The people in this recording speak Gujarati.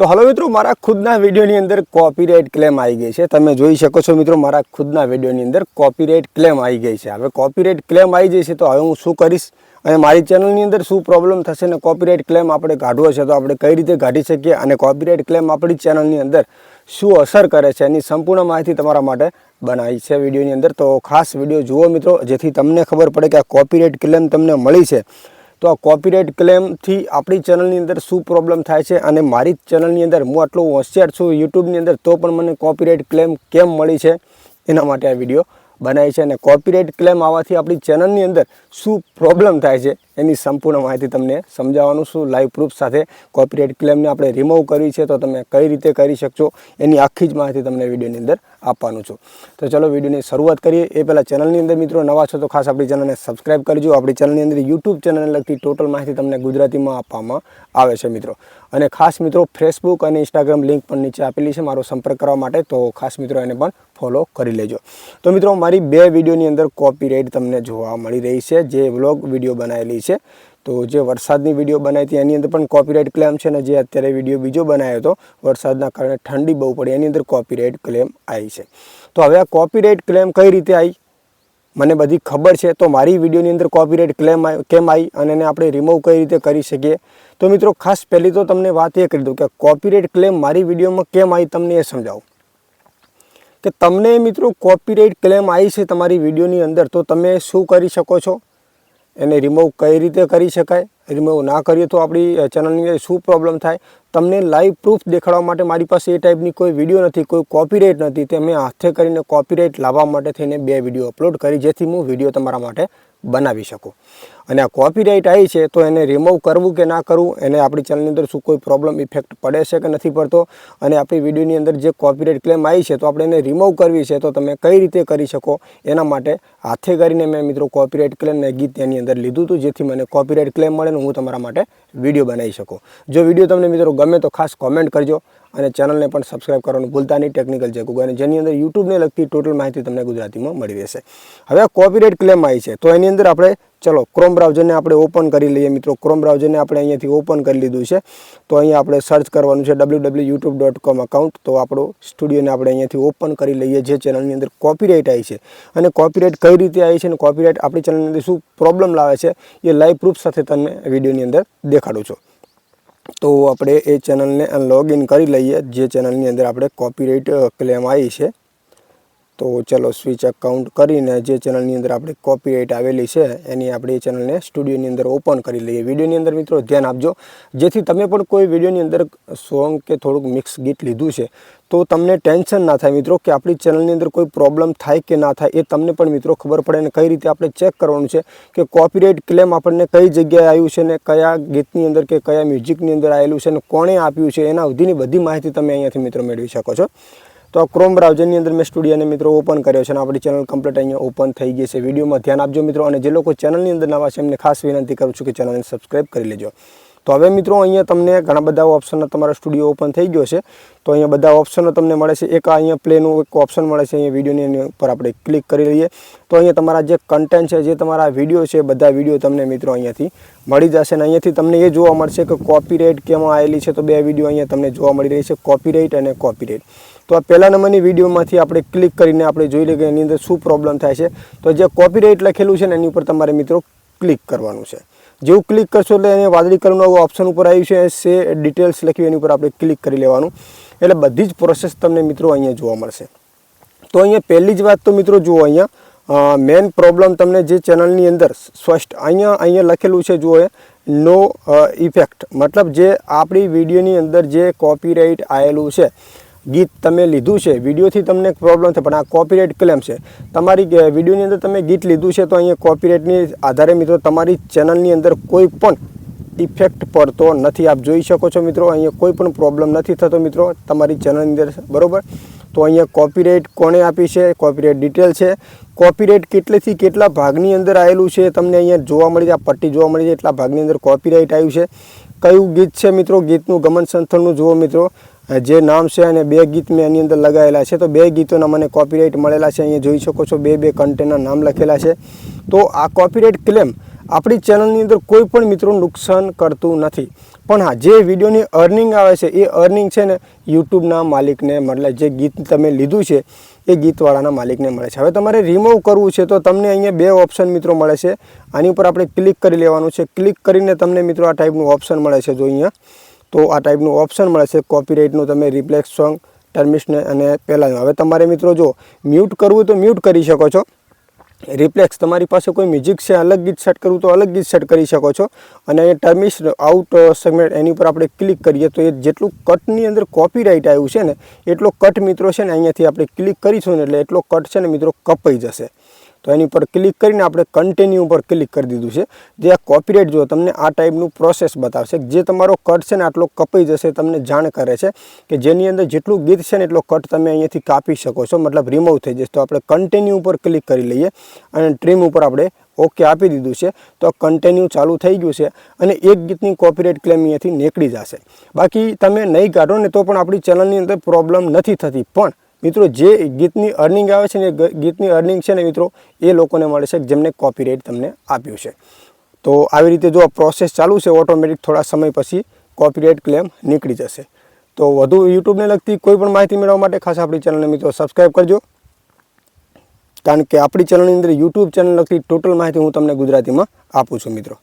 તો હલો મિત્રો, મારા ખુદના વિડીયોની અંદર કોપીરાઇટ ક્લેમ આવી ગઈ છે. તમે જોઈ શકો છો મિત્રો, મારા ખુદના વિડીયોની અંદર કોપીરાઇટ ક્લેમ આવી ગઈ છે. હવે કોપીરાઇટ ક્લેમ આવી જઈ છે તો હવે હું શું કરીશ? અને મારી ચેનલની અંદર શું પ્રોબ્લેમ થશે ને કોપીરાઇટ ક્લેમ આપણે કાઢવો છે તો આપણે કઈ રીતે કાઢી શકીએ અને કોપીરાઇટ ક્લેમ આપણી ચેનલની અંદર શું અસર કરે છે એની સંપૂર્ણ માહિતી તમારા માટે બનાવી છે વિડીયોની અંદર. તો ખાસ વીડિયો જુઓ મિત્રો, જેથી તમને ખબર પડે કે આ કોપીરાઇટ ક્લેમ તમને મળી છે. તો આ કોપીરાઇટ ક્લેમથી આપણી ચેનલની અંદર શું પ્રોબ્લેમ થાય છે અને મારી ચેનલની અંદર હું આટલો હોશિયાર છું યુટ્યુબની અંદર, તો પણ મને કોપીરાઇટ ક્લેમ કેમ મળી છે એના માટે આ વીડિયો બનાવી છે અને કોપીરાઇટ ક્લેમ આવવાથી આપણી ચેનલની અંદર શું પ્રોબ્લેમ થાય છે એની સંપૂર્ણ માહિતી તમને સમજાવવાનું છું. લાઈવ પ્રૂફ સાથે કોપીરાઇટ ક્લેમને આપણે રિમૂવ કરવી છે તો તમે કઈ રીતે કરી શકશો એની આખી જ માહિતી તમને વિડીયોની અંદર આપવાનું છું. તો ચલો વિડીયોની શરૂઆત કરીએ. એ પહેલાં ચેનલની અંદર મિત્રો નવા છો તો ખાસ આપણી ચેનલને સબસ્ક્રાઇબ કરજો આપણી ચેનલની અંદર યુટ્યુબ ચેનલને લગતી ટોટલ માહિતી તમને ગુજરાતીમાં આપવામાં આવે છે મિત્રો. અને ખાસ મિત્રો ફેસબુક અને ઇન્સ્ટાગ્રામ લિંક પણ નીચે આપેલી છે. મારો સંપર્ક કરવા માટે તો ખાસ મિત્રો એને પણ ફોલો કરી લેજો. તો મિત્રો મારી બે વિડીયોની અંદર કોપીરાઇટ તમને જોવા મળી રહી છે. જે વ્લોગ વીડિયો બનાવેલી છે. તો જે વરસાદની વીડિયો બનાવી હતી, એની અંદર પણ કોપીરાઇટ ક્લેમ છે ને, જે અત્યારે વીડિયો બીજો બનાવ્યો હતો, વરસાદના કારણે ઠંડી બહુ પડી, એની અંદર કોપીરાઇટ ક્લેમ આવી છે. તો હવે આ કોપીરાઇટ ક્લેમ કઈ રીતે આવી? મને બધી ખબર છે, તો મારી વિડીયોની અંદર કોપીરાઇટ ક્લેમ કેમ આવી અને એને આપણે રિમૂવ કઈ રીતે કરી શકીએ? તો મિત્રો, ખાસ પહેલી તો તમને વાત એ કરી દઉં કે કોપીરાઇટ ક્લેમ મારી વિડીયોમાં કેમ આવી તમને એ સમજાવું. કે તમને મિત્રો કોપીરાઇટ ક્લેમ આવી છે તમારી વિડીયોની અંદર, તો તમે શું કરી શકો છો? એને રિમૂવ કઈ રીતે કરી શકાય? રિમૂવ ના કરીએ તો આપણી ચેનલની અંદર શું પ્રોબ્લેમ થાય? તમને લાઈવ પ્રૂફ દેખાડવા માટે મારી પાસે એ ટાઈપની કોઈ વીડિયો નથી, કોઈ કોપીરાઇટ નથી. તે મેં હાથે કરીને કોપીરાઇટ લાવવા માટે થઈને બે વીડિયો અપલોડ કરી, જેથી હું વીડિયો તમારા માટે બનાવી શકું. અને આ કોપીરાઇટ આવી છે, તો એને રિમૂવ કરવું કે ના કરવું, એને આપણી ચેનલની અંદર શું કોઈ પ્રોબ્લેમ ઇફેક્ટ પડે છે કે નથી પડતો? અને આપણી વિડીયોની અંદર જે કોપીરાઇટ ક્લેમ આવી છે, તો આપણે એને રિમૂવ કરવી છે, તો તમે કઈ રીતે કરી શકો? એના માટે હાથે કરીને મેં મિત્રો કોપીરાઇટ ક્લેમ ક્લેમને ગીત એની અંદર લીધું હતું, જેથી મને કોપીરાઇટ ક્લેમ મળે ને હું તમારા માટે વીડિયો બનાવી શકો. જો વીડિયો તમને મિત્રો ગમે તો ખાસ કોમેન્ટ કરજો અને ચેનલને પણ સબસ્ક્રાઈબ કરવાનું ભૂલતા નહીં ટેકનિકલ છે અને જેની અંદર યુટ્યુબને લગતી ટોટલ માહિતી તમને ગુજરાતીમાં મળી રહેશે. હવે કોપીરાઇટ ક્લેમ આવી છે. તો એની અંદર આપણે, ચલો ક્રોમ બ્રાઉઝરને આપણે ઓપન કરી લઈએ મિત્રો. ક્રોમ બ્રાઉઝરને આપણે અહીંયાથી ઓપન કરી લીધું છે. તો અહીંયા આપણે સર્ચ કરવાનું છે W W YouTube dot com account તો આપણો સ્ટુડિયોને આપણે અહીંયાથી ઓપન કરી લઈએ જે ચેનલની અંદર કોપીરાઇટ આવી છે. અને કોપીરાઇટ કઈ રીતે આવી છે અને કોપીરાઇટ આપણી ચેનલની અંદર શું પ્રોબ્લેમ લાવે છે, એ લાઈવ પ્રૂફ સાથે તમને વિડીયોની અંદર દેખાડું છું. તો આપણે એ ચેનલને લોગિન કરી લઈએ, જે ચેનલની અંદર આપણે કોપીરાઇટ ક્લેમ આવી છે. તો ચલો સ્વિચ અકાઉન્ટ કરીને જે ચેનલની અંદર આપણે કોપીરાઇટ આવેલી છે, એની આપણે એ ચેનલને સ્ટુડિયોની અંદર ઓપન કરી લઈએ. વિડીયોની અંદર મિત્રો ધ્યાન આપજો, જેથી તમે પણ કોઈ વિડીયોની અંદર સોંગ કે થોડુંક મિક્સ ગીત લીધું છે, તો તમને ટેન્શન ના થાય મિત્રો કે આપણી ચેનલની અંદર કોઈ પ્રોબ્લેમ થાય કે ના થાય એ તમને પણ મિત્રો ખબર પડે અને કઈ રીતે આપણે ચેક કરવાનું છે કે કોપીરાઇટ ક્લેમ આપણને કઈ જગ્યાએ આવ્યું છે ને કયા ગીતની અંદર કે કયા મ્યુઝિકની અંદર આવેલું છે અને કોણે આપ્યું છે એના સુધીની બધી માહિતી તમે અહીંયાથી મિત્રો મેળવી શકો છો. તો આ ક્રોમ બ્રાઉઝરની અંદર મેં સ્ટુડિયોને મિત્રો ઓપન કર્યો છે અને આપણી ચેનલ કમ્પ્લીટ અહીંયા ઓપન થઈ ગઈ છે. વિડીયોમાં ધ્યાન આપજો મિત્રો અને જે લોકો ચેનલની અંદર નવા છે એમને ખાસ વિનંતી કરું છું કે ચેનલને સબસ્ક્રાઈબ કરી લેજો. તો હવે મિત્રો અહીંયા તમને ઘણા બધા ઓપ્શનનો તમારો સ્ટુડિયો ઓપન થઈ ગયો છે. તો અહીંયા બધા ઓપ્શનો તમને મળે છે. એક અહીંયા પ્લેનું એક ઓપ્શન મળે છે અહીંયા વિડીયોની ઉપર આપણે ક્લિક કરી લઈએ. તો અહીંયા તમારા જે કન્ટેન્ટ છે, જે તમારા વીડિયો છે, બધા વીડિયો તમને મિત્રો અહીંયાથી મળી જશે અને અહીંયાથી તમને એ જોવા મળશે કે કોપીરાઇટ કેમાં આવેલી છે. તો બે વીડિયો અહીંયા તમને જોવા મળી રહી છે. કોપીરાઇટ અને કોપીરાઇટ તો આ પહેલા નંબરની વિડીયોમાંથી આપણે ક્લિક કરીને આપણે જોઈ લઈએ કે એની અંદર શું પ્રોબ્લેમ થાય છે. તો જે કોપીરાઇટ લખેલું છે ને એની ઉપર તમારે મિત્રો ક્લિક કરવાનું છે. જેવું ક્લિક કરશો એટલે એને વાદળી કલરનું ઓપ્શન ઉપર આવ્યું છે. સે ડિટેલ્સ લખ્યું, એની ઉપર આપણે ક્લિક કરી લેવાનું. એટલે બધી જ પ્રોસેસ તમને મિત્રો અહીંયા જોવા મળશે. તો અહીંયા પહેલી જ વાત તો મિત્રો જુઓ અહીંયા મેન પ્રોબ્લેમ તમને જે ચેનલની અંદર સ્પષ્ટ અહીંયા અહીંયા લખેલું છે જુઓ નો ઇફેક્ટ મતલબ જે આપણી વિડીયોની અંદર જે કોપીરાઇટ આવેલું છે ગીત તમે લીધું છે, વિડીયોથી તમને પ્રોબ્લેમ થાય પણ આ કોપીરાઇટ ક્લેમ છે. તમારી વિડીયોની અંદર તમે ગીત લીધું છે, તો અહીંયા કોપીરાઇટની આધારે મિત્રો તમારી ચેનલની અંદર કોઈ પણ ઇફેક્ટ પડતો નથી. આપ જોઈ શકો છો મિત્રો, અહીંયા કોઈ પણ પ્રોબ્લેમ નથી થતો મિત્રો તમારી ચેનલની અંદર, બરાબર? તો અહીંયા કોપીરાઇટ કોણે આપી છે? કોપીરાઇટ ડિટેલ છે. કોપીરાઇટ કેટલેથી કેટલા ભાગની અંદર આવેલું છે, તમને અહીંયા જોવા મળી છે આ પટ્ટી જોવા મળી છે એટલા ભાગની અંદર કોપીરાઇટ આવ્યું છે. કયું ગીત છે મિત્રો? ગીતનું ગમન સંથળનું જુઓ મિત્રો. જે નામ છે અને બે ગીત મેં એની અંદર લગાવેલા છે, તો બે ગીતોના મને કોપીરાઇટ મળેલા છે, અહીંયા જોઈ શકો છો, બે બે કન્ટેનર નામ લખેલા છે. તો આ કોપીરાઇટ ક્લેમ આપણી ચેનલની અંદર કોઈ પણ મિત્રો નુકસાન કરતું નથી. પણ હા, જે વિડીયોની અર્નિંગ આવે છે, એ અર્નિંગ છે ને યુટ્યુબના માલિકને મતલબ જે ગીત તમે લીધું છે, એ ગીતવાળાના માલિકને મળે છે. હવે તમારે રિમૂવ કરવું છે, તો તમને અહીંયા બે ઓપ્શન મિત્રો મળે છે. આની ઉપર આપણે ક્લિક કરી લેવાનું છે. ક્લિક કરીને તમને મિત્રો આ ટાઈપનું ઓપ્શન મળે છે, જો અહીંયા. તો આ ટાઈપનું ઓપ્શન મળે છે કોપીરાઇટનું તમે રિપ્લેક્સ સોંગ ટર્મિશને અને પહેલાં હવે તમારે મિત્રો જો મ્યુટ કરવું તો મ્યુટ કરી શકો છો. રિપ્લેક્સ તમારી પાસે કોઈ મ્યુઝિક છે, અલગ ગીત સેટ કરવું તો અલગ ગીત સેટ કરી શકો છો. અને એ ટર્મિશ આઉટ સેગમેન્ટ એની ઉપર આપણે ક્લિક કરીએ તો એ જેટલું કટની અંદર કોપીરાઇટ આવ્યું છે ને, એટલો કટ મિત્રો છે ને અહીંયાથી આપણે ક્લિક કરીશું ને એટલે એટલો કટ છે ને મિત્રો કપાઈ જશે. તો એની પર ક્લિક કરીને આપણે કન્ટિન્યુ ઉપર ક્લિક કરી દીધું છે. જે આ કોપીરાઇટ જો તમને આ ટાઈપનું પ્રોસેસ બતાવશે જે તમારો કટ છે ને આટલો કપાઈ જશે તમને જાણ કરે છે કે જેની અંદર જેટલું ગીત છે ને એટલો કટ તમે અહીંયાથી કાપી શકો છો, મતલબ રિમૂવ થઈ જશે. તો આપણે કન્ટિન્યુ ઉપર ક્લિક કરી લઈએ અને ટ્રીમ ઉપર આપણે ઓકે આપી દીધું છે. તો કન્ટિન્યુ ચાલુ થઈ ગયું છે અને એક ગીતની કોપીરાઇટ ક્લેમ અહીંયાથી નીકળી જશે. બાકી તમે નહીં કાઢો ને તો પણ આપણી ચેનલની અંદર પ્રોબ્લેમ નથી થતી. પણ મિત્રો, જે ગીતની અર્નિંગ આવે છે ને ગીતની અર્નિંગ છે ને, મિત્રો, એ લોકોને મળે છે જેમને કોપીરાઇટ તમને આપ્યું છે. તો આવી રીતે જો આ પ્રોસેસ ચાલુ છે ઓટોમેટિક થોડા સમય પછી કોપીરાઇટ ક્લેમ નીકળી જશે. તો વધુ યુટ્યુબને લગતી કોઈ પણ માહિતી મેળવવા માટે ખાસ આપણી ચેનલને મિત્રો સબસ્ક્રાઈબ કરજો. કારણ કે આપણી ચેનલની અંદર યુટ્યુબ ચેનલ લગતી ટોટલ માહિતી હું તમને ગુજરાતીમાં આપું છું, મિત્રો.